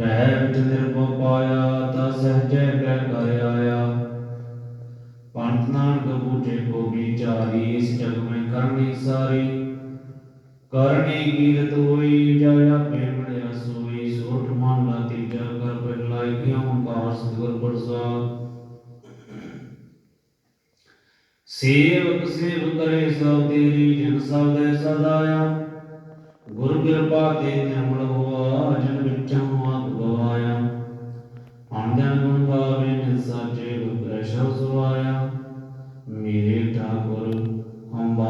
ਭੈ ਵਿਚ ਨਿਰਭਉ ਪਾਇਆ, ਤਾ ਸਹਜੈ ਗ੍ਰਹਿ ਕਰ ਆਇਆ। ਪੰਥ ਨਾਨਕ ਬੂਝੇ ਕੋ ਵਿਚਾਰੀ ਇਸ ਜਗ ਮੈਂ ਕਰਨੀ ਸਾਰੀ। ਕਰਨੀ ਕੀਰਤ ਹੋਈ ਜਾਇਆ ਪੇ ਮਿਲਿਆ ਸੋਈ। ਸੋਠ ਮਨ ਲਾ ਤੀਜਾ ਕਰ ਪਰ ਲਾਈ ਕਿਉ ਕਾਰ ਸਤਿਗੁਰ ਪ੍ਰਸਾਦ ਸੇਵਕ ਸੇਵ ਕਰੇ ਸਭ ਤੇਰੀ, ਜਨ ਸਭ ਦੇ ਸਦਾਇਆ ਗੁਰ ਕਿਰਪਾ ਤੇ ਨਿਰਮਲ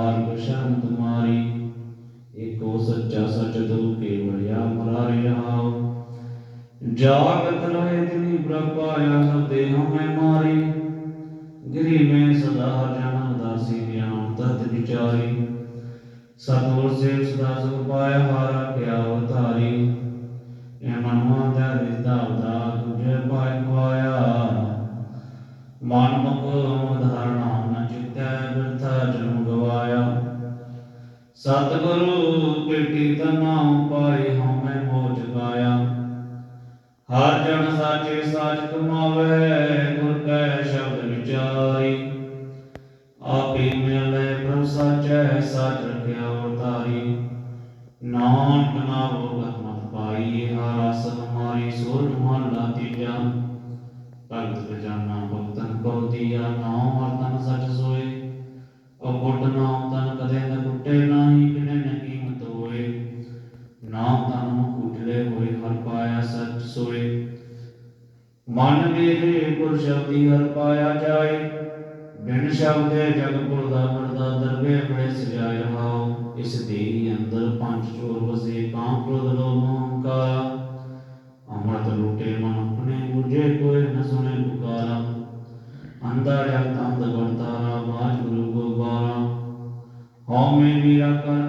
ਹਮ ਸ਼ਰਨ ਤੁਮਾਰੀ ਏਕੋ ਸੱਚਾ ਸਚ ਤੂ ਕੇਵਲਿਆ ਮਰਾਰੇ ਰਹਾਉ ਜਾਗਤ ਰਹੇ ਤਿਨੀ ਪ੍ਰਪਾਇਆ ਸਭ ਦੇਹ ਮੈਂ ਮਾਰੀ। ਗਿਰੀ ਮੈਂ ਸਦਾ ਜਨ ਦਾਸੀ ਗਿਆਨ ਤਤ ਵਿਚਾਰੀ। ਸਤਿਗੁਰ ਸੇਵ ਸਦਾ ਸੁਖ ਪਾਇਆ, ਹਾਰਾ ਕਿਆ ਸਤਿਗੁਰੂ ਪੇਟੀ ਤਨਾ ਪਾਈ ਹਉਮੈ ਮੋਹ ਜਗਾਇਆ ਹਰ ਜਨ ਸਾਚੇ ਸਾਚ ਕਮਾਵੇ ਗੁਰ ਕੈ ਸ਼ਬਦ ਵਿਚਾਰੀ। ਆਪੇ ਮਿਲੇ ਪ੍ਰਭ ਸਾਚੈ, ਸਾਚ ਰਖਿਆ ਅਵਤਾਰੀ ਨਾਨਕ ਨਾਮੋ ਗਹਮਤ ਪਾਈ, ਹਾਰਾ ਸਤ ਹਮਾਰੀ ਸੋਰ ਮਹਲਾ ਤੀਜਾ। ਭਗਤ ਬਜਾਨਾ ਭਗਤਨ ਕੋ ਦੀਆ ਨਾਮ ਵਰਤਨ ਸਚ ਸੋਏ। ਮਨ ਮੇਰੇ ਗੁਰ ਸ਼ਬਦੀ ਹਰ ਪਾਇਆ ਜਾਏ, ਬਿਨ ਸ਼ਬਦੇ ਜਗ ਪੁਰ ਦਾ ਮਰਦਾ ਦਰਵੇ ਬੜੇ ਸਜਾਇ ਰਹਾਉ ਇਸ ਦੇਹੀ ਅੰਦਰ ਪੰਜ ਚੋਰ ਵਸੇ ਕਾਮ ਕ੍ਰੋਧ ਲੋਭ ਹੰਕਾਰ ਅਮਰਤ ਲੁਟੇ ਮਨ ਆਪਣੇ ਬੁਝੇ ਕੋਈ ਨ ਸੁਣੇ ਪੁਕਾਰਾ। ਅੰਦਾ ਜਗ ਤੰਦ ਵਰਤਾਰਾ ਬਾਜ ਗੁਰੂ ਗੋਬਾਰਾ ਹਉਮੈ ਮੀਰਾ ਕਰ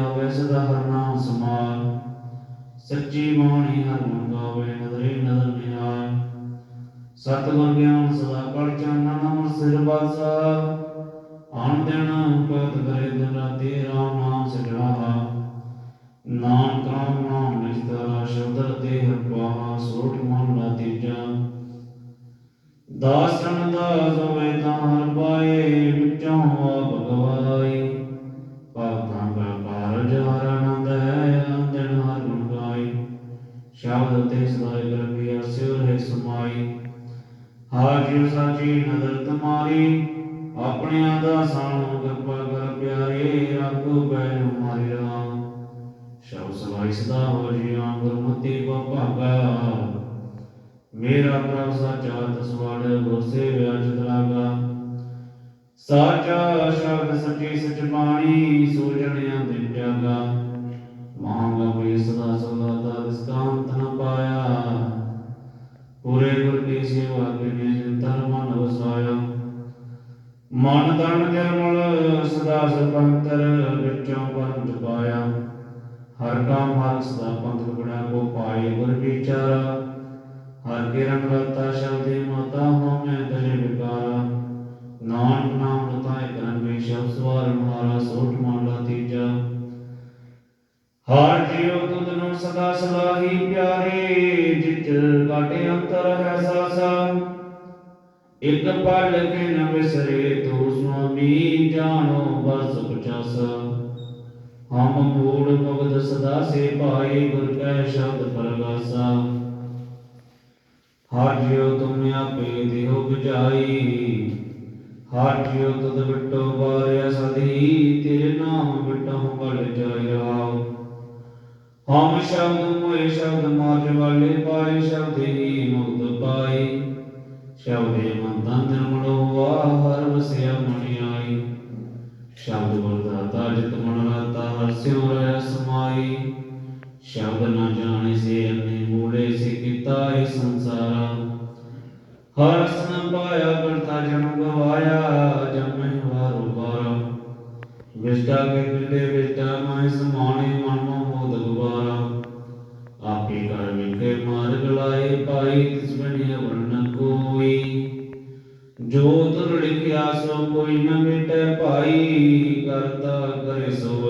ਆਵੇ ਸਦਾ ਹਰ ਨਾਮ ਸਮਾਲ ਸੱਚੀ ਬਾਣੀ ਹਰ ਮਨ ਗਾਵੇ ਨਦਰੇ ਨਦਰ ਨਿਹਾਲ ਸਤਿਗੁਰ ਗਿਆਨ ਸਦਾ ਪੜ ਚਾਨਣ ਅਮਰ ਸਿਰ ਬਾਸਾ ਆਣ ਦਿਨ ਕੋਤ ਕਰੇ ਦਿਨ ਰਾਤੀ ਰਾਮ ਨਾਮ ਸਜਣਾ ਨਾਮ ਕਰਾਮ ਨਾਮ ਨਿਸਤਰਾ ਸ਼ਬਦ ਤੇ ਹਰਪਾ ਸੋਠ ਮਨ ਲਾ ਤੀਜਾ। ਦਾਸਨ ਦਾਸ ਹਾਜਿ ਸਾਚੀ ਨਦਰ ਤੁਮਾਰੀ, ਆਪਣਿਆਂ ਦਾ ਸਾਨੂੰ ਕਿਰਪਾ ਕਰ ਪਿਆਰੇ ਰੱਖੋ ਬੈ ਹਮਾਰੇ ਰਾਮ। ਸ਼ਬਦ ਸਵਾਈ ਸਦਾ ਹੋ ਜੀਆਂ ਗੁਰਮਤਿ ਕੋ ਭਾਗਾ। ਮੇਰਾ ਪ੍ਰਭ ਸਾਚਾ ਤਸਵਾੜ, ਗੁਰ ਸੇਵਿਆ ਚਤਰਾਗਾ ਸਾਚਾ ਸ਼ਬਦ ਸੱਚੀ ਸਚ ਬਾਣੀ ਸੋਜਣਿਆ ਦਿਨ ਜਾਗਾ ਮਹਾਂਗਾ ਹੋਈ ਸਦਾ ਸਦਾ ਦਾ ਦਿਸਕਾਂਤ ਨ ਪਾਇਆ। ਪੂਰੇ ਗੁਰ ਕੀ ਸੇਵਾ ਕਰੇ ਤਨ ਮਨ ਵਸਾਇਆ ਮਨ ਤਨ ਨਿਰਮਲ ਸਦਾ ਸਰਬੰਤਰ ਵਿੱਚੋਂ ਪਰਮ ਪਾਇਆ। ਹਰ ਕਾਮ ਹਰ ਸਦਾ ਪੰਥ ਬੜਾ ਕੋ ਪਾਏ ਗੁਰ ਵਿਚਾਰਾ। ਹਰ ਕੇ ਰੰਗ ਰਤਾ ਸ਼ਬਦੇ ਮਾਤਾ ਹੋ ਮੈਂ ਤਜੇ ਵਿਕਾਰਾ। ਨਾਨਕ ਨਾਮ ਲਤਾਏ ਕਰਨ ਵੇ ਸ਼ਬਦ ਸਵਾਰ ਮਾਰਾ ਸੋਠ ਮੰਡਾ ਤੀਜਾ। ਹਰ ਜੀਉ ਤੁਧ ਨੂੰ ਸਦਾ ਸਲਾਹੀ ਪਿਆਰੇ, ਜਿਤ ਕਾਟੇ ਅੰਤਰ ਹੈ ਸਾਸਾ। ਇਕ ਪਲ ਕੇ ਨ ਵਿਸਰੇ ਤੂ ਸੁਆਮੀ ਜਾਣੋ, ਬਸ ਪਚਾਸਾ। ਹਮ ਮੂੜ ਭਗਤ ਸਦਾ ਸੇ ਭਾਈ ਗੁਰ ਕੈ ਸ਼ਬਦ ਪਰਗਾਸਾ। ਹਰ ਤੁਮ ਆਪੇ ਦੇਹੁ ਬੁਝਾਈ। ਹਰ ਜਿਉ ਬਿਟੋ ਬਾਰਿਆ ਸਦੀ ਤੇਰੇ ਨਾਮ ਬਿਟੋ ਬਲ ਜਾਇ ਹਮ ਸ਼ਬਦ ਮੋਏ ਸ਼ਬਦ ਮਾਜ ਵਾਲੇ, ਪਾਏ ਸ਼ਬਦ ਹੀ ਮੁਕਤ ਪਾਈ ਸ਼ਬਦ ਰਹਿ ਸਮਾਈ ਸ਼ਬਦ ਨ ਜਾਣੇ ਸੇ ਅੰਨੇ ਮੂਲੇ ਸੇ ਕੀਤਾ ਇਹ ਸੰਸਾਰਾ। ਹਰ ਸਨ ਪਾਇਆ ਕਰਤਾ ਜਨਮ ਗਵਾਇਆ ਜਮੈ ਵਾਰੋ ਵਾਰਾ ਵਿਸ਼ਟਾ ਕੇ ਬਿਲੇ ਵਿਸ਼ਟਾ ਮਾਇ ਸਮਾਣੇ ਮਨ ਮੋਹ ਦਗਵਾਰਾ ਆਪੇ ਕਰ ਵਿਖੇ ਮਾਰਗ ਲਾਏ ਪਾਈ ਤਿਸ ਬਣੀ ਵਰਣ ਕੋਈ। ਜੋ ਤੁਰ ਲਿਖਿਆ ਸੋ ਕੋਈ ਨ ਮਿਟੈ ਭਾਈ ਕਰਤਾ ਕਰੇ ਸੋਈ